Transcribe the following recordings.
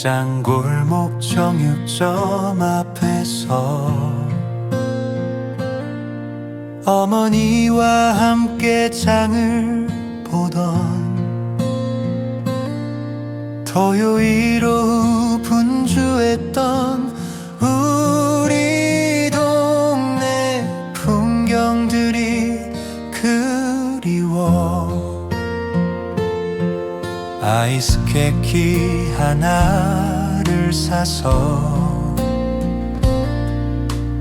시장 골목 정육점 앞에서 어머니와 함께 장을 보던 토요일 오후 분주했던 우리 동네 풍경들이 그리워. 아이스 케이크 하나를 사서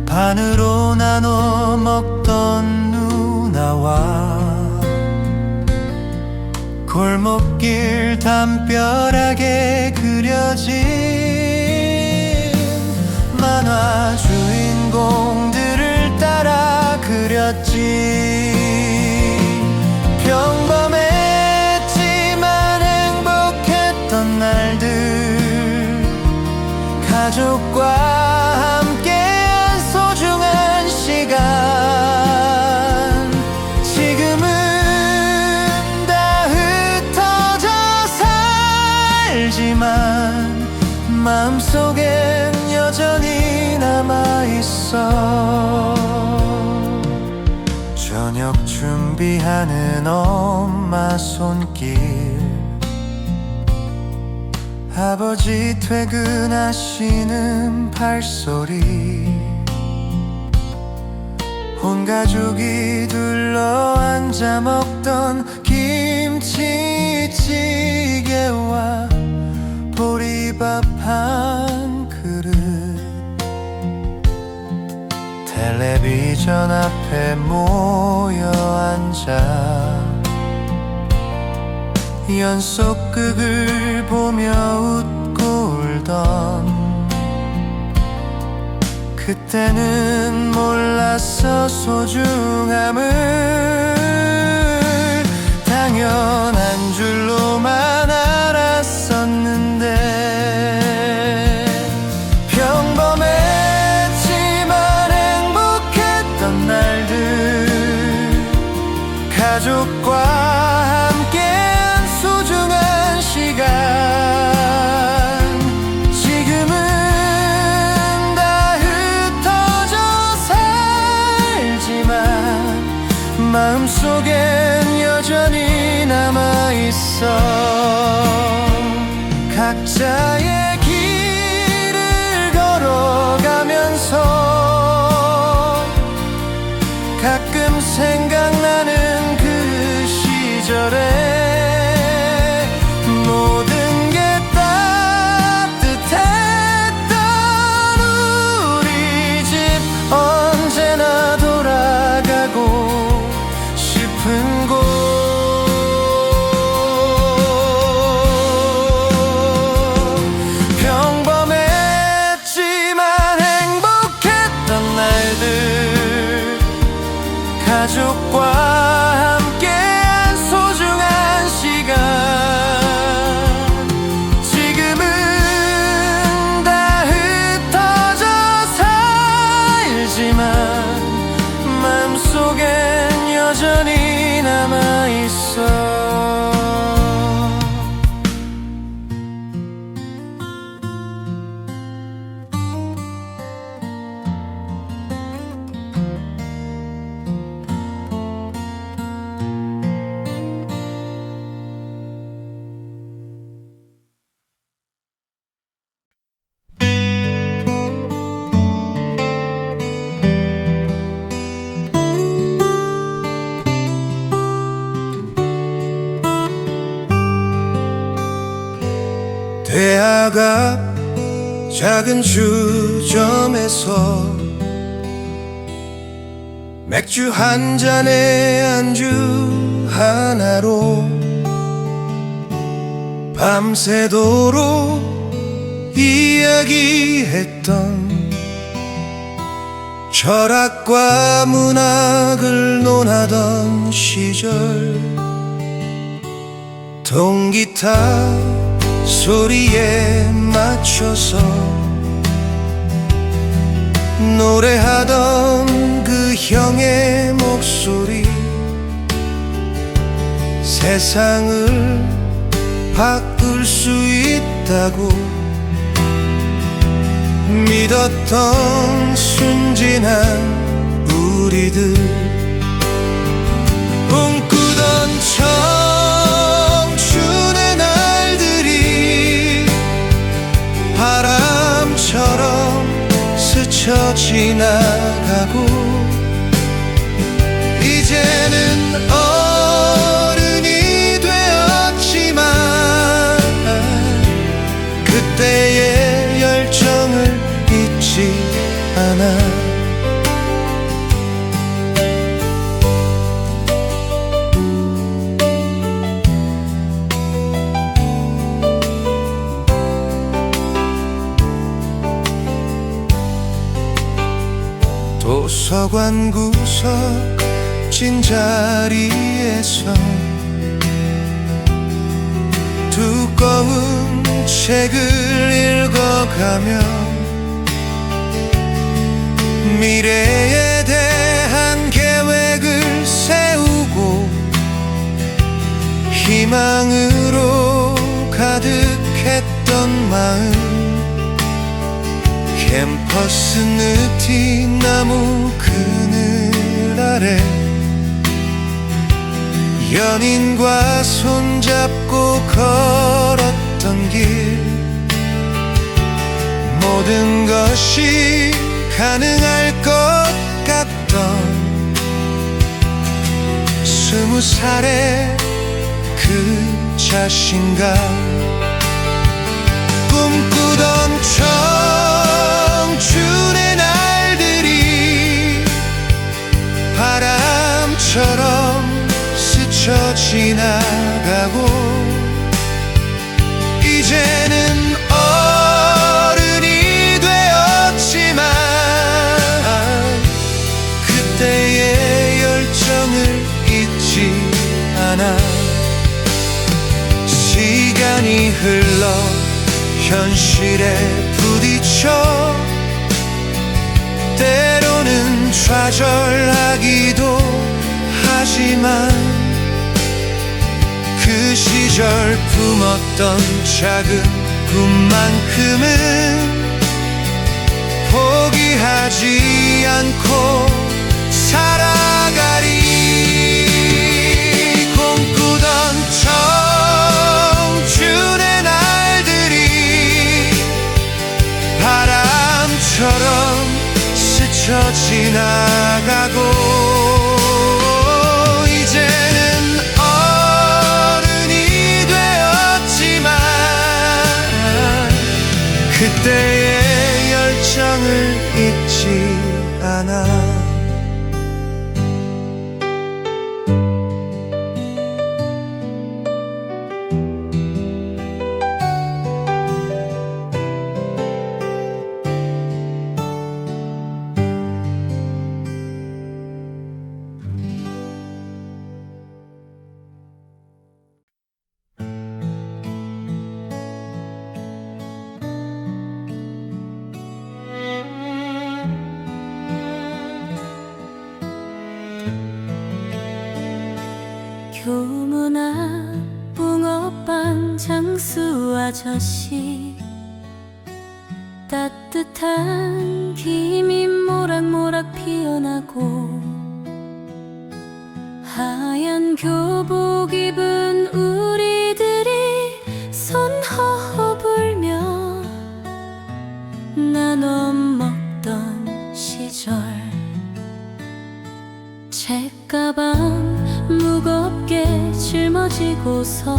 반으로 나눠 먹던 누나와 골목길 담벼락에 그려진 만화 주인공들을 따라 그렸지 가족과 함께한 소중한 시간. 지금은 다 흩어져 살지만 마음속엔 여전히 남아있어. 저녁 준비하는 엄마 손길 아버지 퇴근하시는 발소리. 온 가족이 둘러 앉아 먹던 김치찌개와 보리밥 한 그릇. 텔레비전 앞에 모여 앉아 연속극을 보며 웃고 울던 그때는 몰랐어 소중함을 당연 마음속엔 여전히 남아있어 각자의 대학 앞 작은 주점에서 맥주 한 잔에 안주 하나로 밤새도록 이야기했던 철학과 문학을 논하던 시절 통기타 소리에 맞춰서 노래하던 그 형의 목소리 세상을 바꿀 수 있다고 믿었던 순진한 우리들. 꿈꾸던 청 스 도서관 구석 찐자리에서 두꺼운 책을 읽어가며 미래에 대한 계획을 세우고 희망으로 가득했던 마음 캠퍼스 느티 나무 그늘 아래 연인과 손잡고 걸었던 길. 모든 것이 가능할 것 같던 스무 살의 그 자신감. 꿈꾸던 청 지나가고 이제는 어른이 되었지만 그때의 열정을 잊지 않아 시간이 흘러 현실에 부딪혀 때로는 좌절하기도 하지만 품었던 작은 꿈만큼은 포기하지 않고 살아가리 교문아 붕어빵 장수 아저씨. 따뜻한 김이 모락모락 피어나고 하얀 교복 입은 우리들이 손 허허 불며 나눠 먹던 시절. 책가방 짊어지고서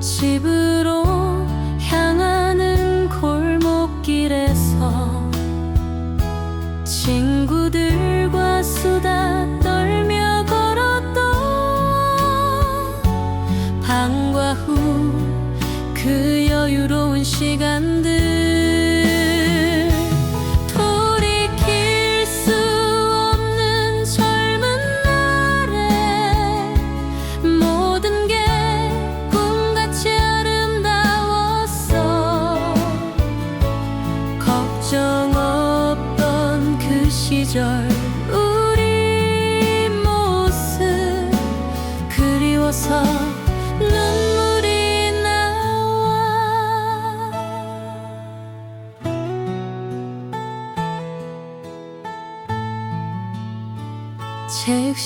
집으로 향하는 골목길에서 친구들과 수다 떨며 걸었던 방과 후 그 여유로운 시간들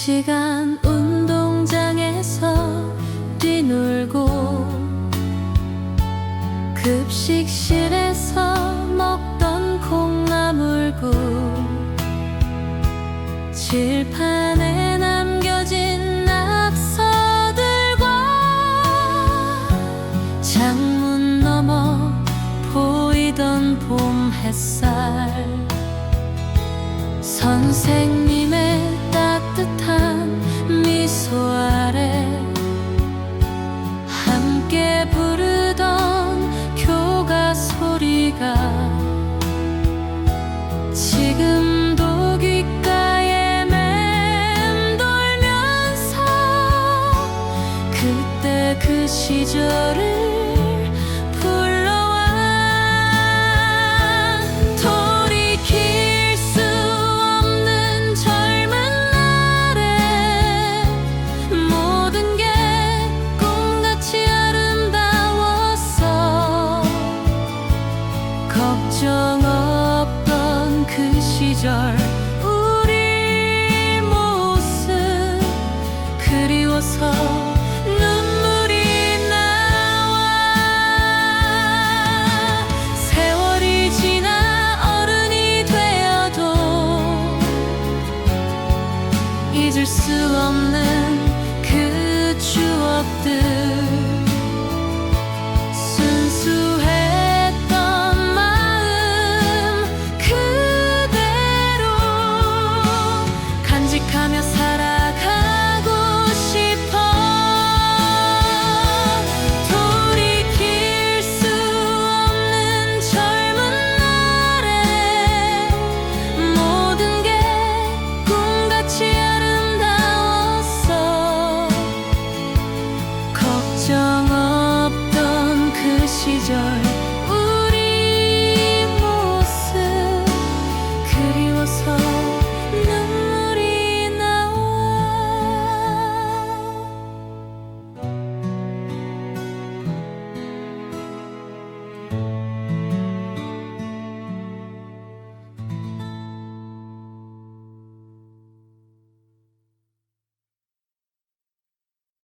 시간 운동장에서 뛰놀고 급식실에서 먹던 콩나물국 칠판에